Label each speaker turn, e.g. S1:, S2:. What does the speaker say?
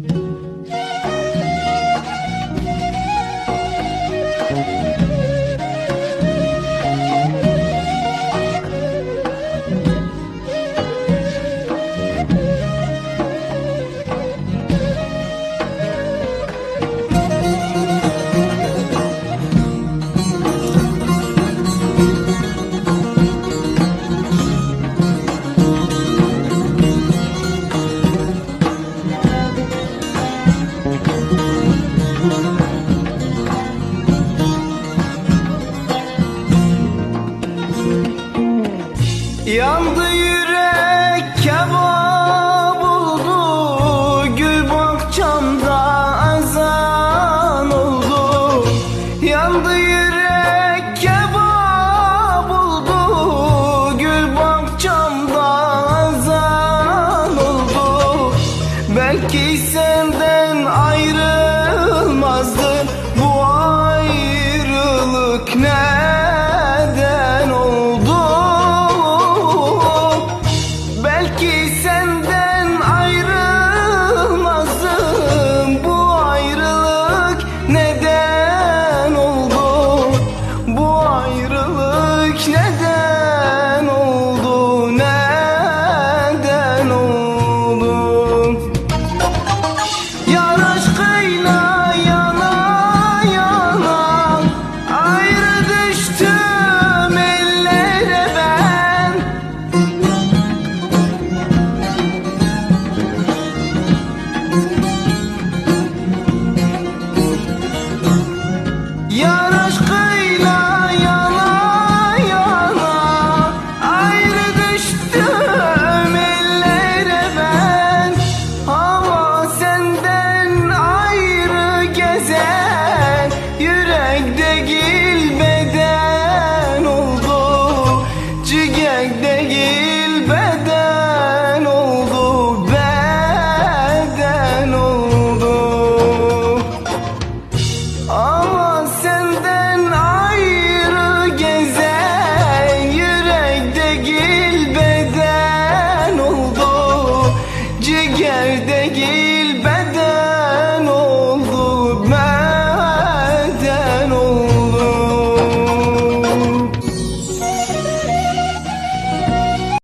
S1: thank you. Yandı yürek kebap oldu Gül bahçamda azan oldu. Yandı yürek kebap oldu Gül bahçamda azan oldu. Belki senden ayrı Yar aşkıyla